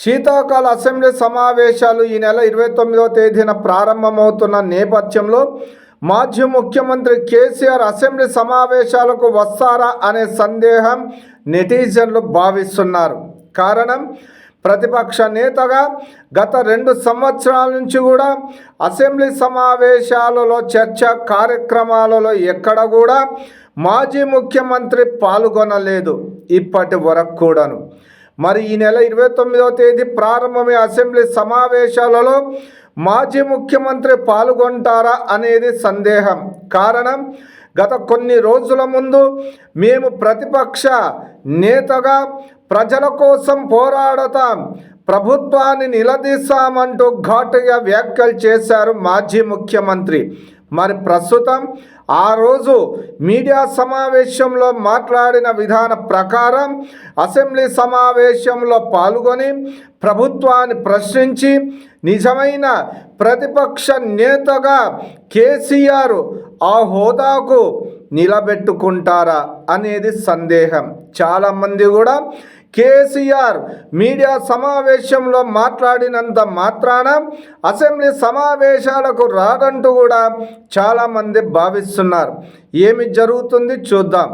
శీతాకాల అసెంబ్లీ సమావేశాలు ఈ నెల ఇరవై తొమ్మిదవ తేదీన ప్రారంభమవుతున్న నేపథ్యంలో మాజీ ముఖ్యమంత్రి కేసీఆర్ అసెంబ్లీ సమావేశాలకు వస్తారా అనే సందేహం నెటిజన్లు భావిస్తున్నారు. కారణం ప్రతిపక్ష నేతగా గత రెండు సంవత్సరాల నుంచి కూడా అసెంబ్లీ సమావేశాలలో చర్చ కార్యక్రమాలలో ఎక్కడ కూడా మాజీ ముఖ్యమంత్రి పాల్గొనలేదు. ఇప్పటి వరకు కూడాను. మరి ఈ నెల ఇరవై తొమ్మిదవ తేదీ ప్రారంభమే అసెంబ్లీ సమావేశాలలో మాజీ ముఖ్యమంత్రి పాల్గొంటారా అనేది సందేహం. కారణం గత కొన్ని రోజుల ముందు మేము ప్రతిపక్ష నేతగా ప్రజల కోసం పోరాడతాం ప్రభుత్వాన్ని నిలదీస్తామంటూ ఘాటుగా వ్యాఖ్యలు చేశారు మాజీ ముఖ్యమంత్రి. మరి ప్రస్తుతం ఆ రోజు మీడియా సమావేశంలో మాట్లాడిన విధాన ప్రకారం అసెంబ్లీ సమావేశంలో పాల్గొని ప్రభుత్వాన్ని ప్రశ్నించి నిజమైన ప్రతిపక్ష నేతగా కేసీఆర్ ఆ హోదాకు నిలబెట్టుకుంటారా అనేది సందేహం. చాలామంది కూడా కేసీఆర్ మీడియా సమావేశంలో మాట్లాడినంత మాత్రాన అసెంబ్లీ సమావేశాలకు రాదంటూ కూడా చాలామంది భావిస్తున్నారు. ఏమి జరుగుతుంది చూద్దాం.